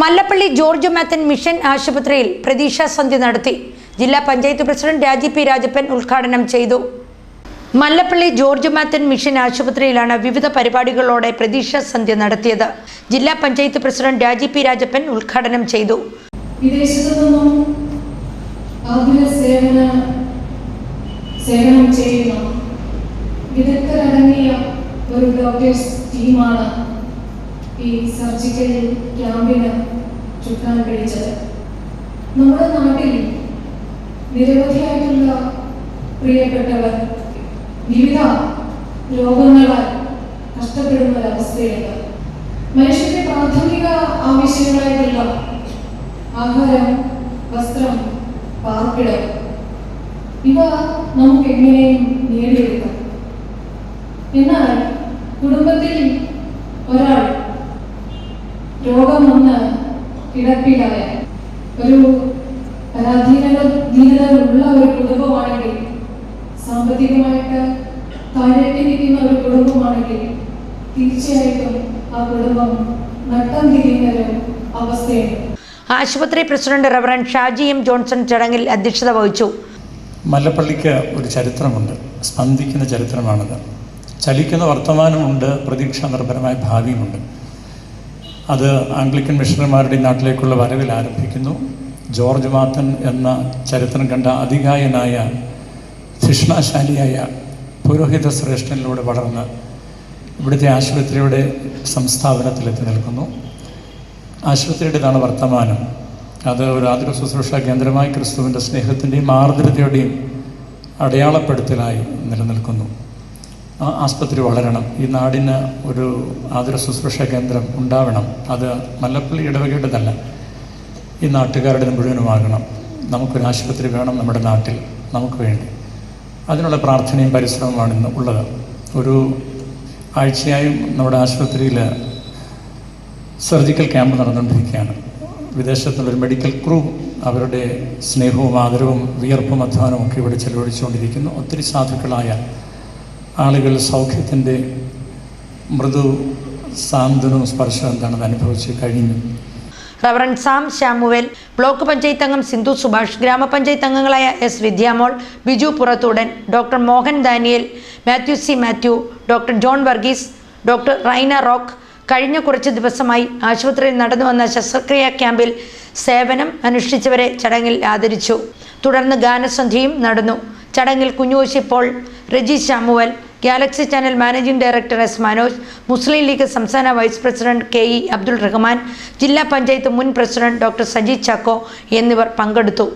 Mallappally George Mathan mission ആശുപത്രിയിൽ പ്രതീക്ഷാ സന്ധ്യ നടത്തി. ജില്ലാ പഞ്ചായത്ത് പ്രസിഡന്റ് രാജി പി രാജപ്പൻ ഉദ്ഘാടനം ചെയ്തു. മല്ലപ്പള്ളി ജോർജ് മാത്തൻ മിഷൻ ആശുപത്രിയിലാണ് വിവിധ പരിപാടികളോടെ പ്രതീക്ഷാ സന്ധ്യ നടത്തിയത്. ജില്ലാ പഞ്ചായത്ത് പ്രസിഡന്റ് രാജി പി രാജപ്പൻ ഉദ്ഘാടനം ചെയ്തു. സേവനം ചെയ്യുന്ന വിദഗ്ധരടങ്ങിയ ഒരു ഡോക്ടേഴ്സ് ടീമാണ് ഈ സർജിക്കൽ ക്യാമ്പിന് ചുക്കാൻ പിടിച്ചത് നമ്മുടെ നാട്ടിൽ നിരവധിയായിട്ടുള്ള പ്രിയപ്പെട്ടവർ വിവിധ രോഗങ്ങളാൽ കഷ്ടപ്പെടുന്ന ഒരവസ്ഥയുണ്ട് മനുഷ്യന്റെ പ്രാഥമിക ആവശ്യങ്ങളായിട്ടുള്ള ആഹാരം വസ്ത്രം പാർപ്പിടം ഇവ നമുക്ക് എങ്ങനെയും നേടിയെടുക്കാം. എന്നാൽ കുടുംബത്തിൽ ഒരാൾ രോഗം വന്ന് കിടപ്പിലായ ഒരു പരാധീനതയുള്ള ഒരു കുടുംബമാണെങ്കിൽ സാമ്പത്തികമായിട്ട് താഴേക്ക് നിൽക്കുന്ന ഒരു കുടുംബമാണെങ്കിൽ തീർച്ചയായിട്ടും ആ കുടുംബം നട്ടം തിരിയുന്ന ഒരു അവസ്ഥയുണ്ട് ആശുപത്രി president reverend Shaji M Johnson ചടങ്ങിൽ അധ്യക്ഷത വഹിച്ചു. മല്ലപ്പള്ളിക്ക് ഒരു ചരിത്രമുണ്ട്. സ്പന്ദിക്കുന്ന ചരിത്രമാണത്. ചലിക്കുന്ന വർത്തമാനമുണ്ട് പ്രതീക്ഷാ നിർഭരമായ ഭാവിയുമുണ്ട്. അത് ആംഗ്ലിക്കൻ മിഷണറിമാരുടെ നാട്ടിലേക്കുള്ള വരവിൽ ആരംഭിക്കുന്നു. ജോർജ് മാത്തൻ എന്ന ചരിത്രം കണ്ട അധികായനായ ശിഷ്ണാശാലിയായ പുരോഹിത ശ്രേഷ്ഠനിലൂടെ വളർന്ന് ഇവിടുത്തെ ആശുപത്രിയുടെ സംസ്ഥാപനത്തിലെത്തി നിൽക്കുന്നു. ആശുപത്രിയുടേതാണ് വർത്തമാനം. അത് ഒരു ആതുര ശുശ്രൂഷ കേന്ദ്രമായി ക്രിസ്തുവിന്റെ സ്നേഹത്തിന്റെയും ആർദ്രതയുടെയും അടയാളപ്പെടുത്തലായി നിലനിൽക്കുന്നു. ആസ്പത്രി വളരണം. ഈ നാടിന് ഒരു ആതുര ശുശ്രൂഷ കേന്ദ്രം ഉണ്ടാവണം. അത് മല്ലപ്പള്ളി ഇടവകയുടേതല്ല. ഈ നാട്ടുകാരുടെ മുഴുവനുമാകണം. നമുക്കൊരു ആശുപത്രി വേണം നമ്മുടെ നാട്ടിൽ. നമുക്ക് വേണ്ടി. അതിനുള്ള പ്രാർത്ഥനയും പരിശ്രമമാണ് ഇന്ന് ഉള്ളത്. ഒരു ആഴ്ചയായും നമ്മുടെ ആശുപത്രിയിൽ സർജിക്കൽ ക്യാമ്പ് നടന്നുകൊണ്ടിരിക്കുകയാണ്. വിദേശത്തുള്ളൊരു മെഡിക്കൽ ക്രൂ അവരുടെ സ്നേഹവും ആദരവും വിയർപ്പും അധ്വാനവും ഒക്കെ ഇവിടെ ചെലവഴിച്ചുകൊണ്ടിരിക്കുന്നു. ഒത്തിരി സാധുക്കളായ ആളുകൾ സൗഖ്യത്തിന്റെ മൃദു സാന്ത്വനവും സ്പർശവും എന്താണെന്ന് അനുഭവിച്ച് കഴിഞ്ഞു. Reverend Sam Shamuel block panchayat അംഗം സിന്ധു സുഭാഷ് ഗ്രാമപഞ്ചായത്ത് അംഗങ്ങളായ S Vidyamol Biju Purathoodan doctor Mohan Daniel Mathew C Mathew doctor John Varghese doctor Raina rock. കഴിഞ്ഞ കുറച്ച് ദിവസമായി ആശുപത്രിയിൽ നടന്നു വന്ന ശസ്ത്രക്രിയാ ക്യാമ്പിൽ സേവനം അനുഷ്ഠിച്ചവരെ ചടങ്ങിൽ ആദരിച്ചു. തുടർന്ന് ഗാനസന്ധ്യയും നടന്നു. ചടങ്ങിൽ Kunjukoshi Paul Reji Samuel galaxy channel managing director S Manoj Muslim League സംസ്ഥാന vice president K E Abdul Rahman ജില്ലാ പഞ്ചായത്ത് മുൻ പ്രസിഡന്റ് ഡോക്ടർ സജി ചാക്കോ എന്നിവർ പങ്കെടുത്തു.